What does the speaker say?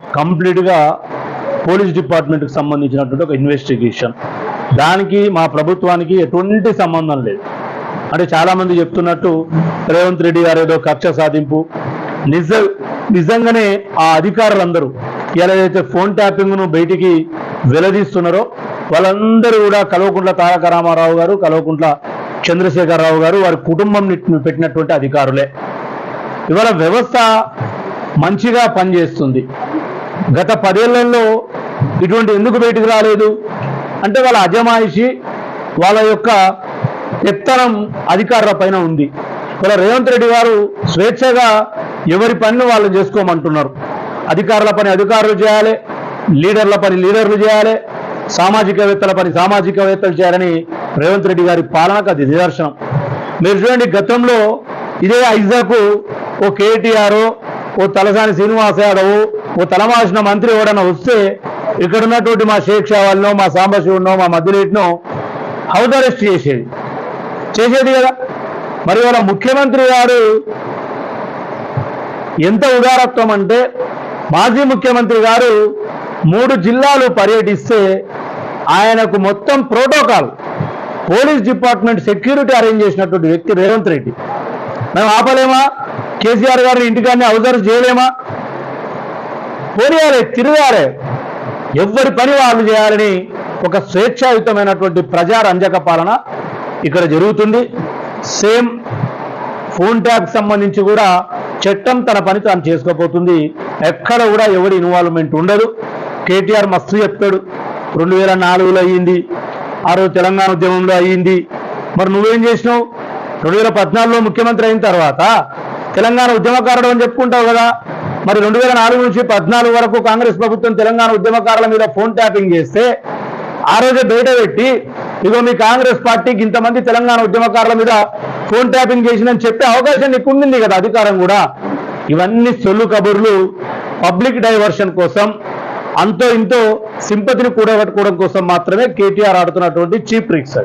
కంప్లీట్గా పోలీస్ డిపార్ట్మెంట్కి సంబంధించినటువంటి ఒక ఇన్వెస్టిగేషన్. దానికి మా ప్రభుత్వానికి ఎటువంటి సంబంధం లేదు. అంటే చాలామంది చెప్తున్నట్టు రేవంత్ రెడ్డి గారు ఏదో కక్ష సాధింపు. నిజ నిజంగానే ఆ అధికారులందరూ ఎలా అయితే ఫోన్ ట్యాపింగ్ను బయటికి వెలదీస్తున్నారో వాళ్ళందరూ కూడా కల్వకుంట్ల తారక రామారావు గారు కల్వకుంట్ల చంద్రశేఖరరావు గారు వారి కుటుంబం పెట్టినటువంటి అధికారులే. ఇవాళ వ్యవస్థ మంచిగా పనిచేస్తుంది. గత పదేళ్ళలో ఇటువంటి ఎందుకు బయటకు రాలేదు? అంటే వాళ్ళ అజమాయిషి వాళ్ళ యొక్క పెత్తనం అధికారుల పైన ఉంది. ఇవాళ రేవంత్ రెడ్డి గారు స్వేచ్ఛగా ఎవరి పనిని వాళ్ళు చేసుకోమంటున్నారు. అధికారుల పని అధికారులు చేయాలి లీడర్ల పని లీడర్లు చేయాలి సామాజికవేత్తల పని సామాజికవేత్తలు చేయాలని రేవంత్ రెడ్డి గారి పాలనకు అది నిదర్శనం. మీరు చూడండి గతంలో ఇదే ఐజాకు ఓ కేటీఆర్ ఓ తలసాని శ్రీనివాస యాదవ్ ఓ తలమాసిన మంత్రి ఎవడన్నా వస్తే ఇక్కడ ఉన్నటువంటి మా షేక్ షావాల్నో మా సాంబశివుడినో మా మధ్యలేటినో హౌస్ అరెస్ట్ చేసేది. చేసేది కదా. మరి వాళ్ళ ముఖ్యమంత్రి గారు ఎంత ఉదారత్వం అంటే మాజీ ముఖ్యమంత్రి గారు మూడు జిల్లాలు పర్యటిస్తే ఆయనకు మొత్తం protocol police department security arrange చేసినటువంటి వ్యక్తి రేవంత్ రెడ్డి. మేము ఆపలేమా? కేసీఆర్ గారిని ఇంటికాన్ని అవసరం చేయలేమా? పోనీయాలి తిరగాలి ఎవరి పని వాళ్ళు చేయాలని ఒక స్వేచ్ఛాయుతమైనటువంటి ప్రజా రంజక పాలన ఇక్కడ జరుగుతుంది. సేమ్ ఫోన్ ట్యాగ్ సంబంధించి కూడా చట్టం తన పని తాను చేసుకోపోతుంది ఎక్కడ కూడా ఎవరి ఇన్వాల్వ్మెంట్ ఉండదు. కేటీఆర్ మస్తు చెప్పాడు రెండు వేల నాలుగులో అయ్యింది. ఆ రోజు తెలంగాణ ఉద్యమంలో అయ్యింది. మరి నువ్వేం చేసినావు? రెండు వేల పద్నాలుగులో ముఖ్యమంత్రి అయిన తర్వాత తెలంగాణ ఉద్యమకారుడు అని చెప్పుకుంటావు కదా. మరి రెండు వేల నాలుగు నుంచి పద్నాలుగు వరకు కాంగ్రెస్ ప్రభుత్వం తెలంగాణ ఉద్యమకారుల మీద ఫోన్ ట్యాపింగ్ చేస్తే ఆ రోజే బయట పెట్టి ఇగో మీ కాంగ్రెస్ పార్టీకి ఇంతమంది తెలంగాణ ఉద్యమకారుల మీద ఫోన్ ట్యాపింగ్ చేసిందని చెప్పే అవకాశం నీకు ఉండింది కదా అధికారం కూడా. ఇవన్నీ సొల్లు కబుర్లు. పబ్లిక్ డైవర్షన్ కోసం అంతో ఇంతో సింపతిని కూడగట్టుకోవడం కోసం మాత్రమే కేటీఆర్ ఆడుతున్నటువంటి చీప్ ట్రిక్స్